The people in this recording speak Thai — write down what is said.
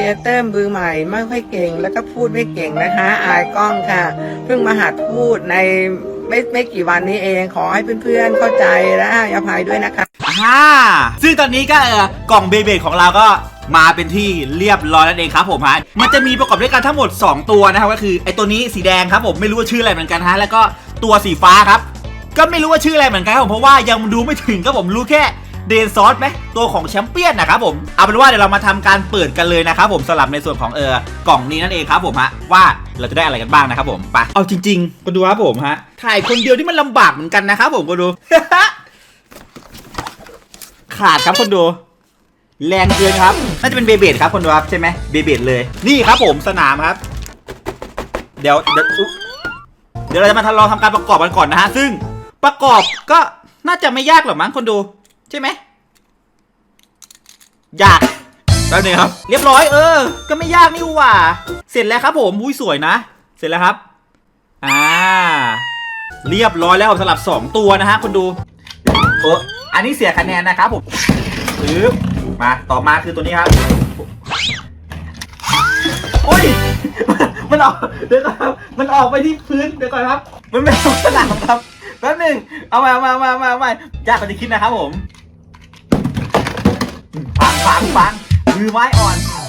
รียเตอร์มือใหม่ไม่ค่อยเก่ง แล้วก็พูดไม่เก่งนะคะ อายกล้องค่ะ เพิ่งมาหัดพูดในไม่ไม่กี่วันนี้เองขอให้เพื่อนๆเข้าใจและให้อภัยด้วยนะคะอ่าซึ่งตอนนี้ก็เออกล่องเบเบของเราก็มาเป็นที่เรียบร้อยแล้วเองครับผมฮะ มันจะมีประกอบด้วยกันทั้งหมด 2 ตัวนะครับ ก็คือไอตัวนี้สีแดงครับผมไม่รู้ว่าชื่ออะไรเหมือนกันฮะ แล้วก็ตัวสีฟ้าครับ ก็ไม่รู้ว่าชื่ออะไรเหมือนกันครับผมเพราะว่ายังดูไม่ถึงครับผมรู้แค่ เดนซอสไหมตัวของแชมเปี้ยนนะครับผมเอาเป็นว่าเดี๋ยวเรามาทำการเปิดกันเลยนะครับผมสำหรับในส่วนของเออกล่องนี้นั่นเองครับผมฮะว่าเราจะได้อะไรกันบ้างนะครับผมไปเอาจริงๆก็ดูครับผมฮะถ่ายคนเดียวที่มันลำบากเหมือนกันนะครับผมก็ดู ขาดครับคนดูแรงเกินครับ น่าจะเป็นเบเบดครับคนดูครับใช่ไหมเบเบดเลย นี่ครับผมสนามครับ เดี๋ยวเดี๋ยวอุ๊ยเดี๋ยวเราจะมาทดลองทำการประกอบกันก่อนนะฮะ ซึ่งประกอบก็น่าจะไม่ยากหรอกมั้งคนดู ใช่ไหมยากแล้วนี่งครับ เรียบร้อยเออ ก็ไม่ยากนี่หว่า เสร็จแล้วครับผมอุ้ยสวยนะ เสร็จแล้วครับ อ่า เรียบร้อยแล้วสำหรับสองตัวนะฮะคนดูเอออันนี้เสียคะแนนนะครับผมปึ๊บมาต่อมาคือตัวนี้ครับโอ้ย มันออกเดี๋ยวก่อนครับมันออกไปที่พื้นเดี๋ยวก่อนครับ มันไม่ลงสนามครับแป๊บหนึงเอามาเอามาเอามาเอามาเอามายากกว่าที่คิดนะครับผม ฟังฟังฟังมือไม้อ่อน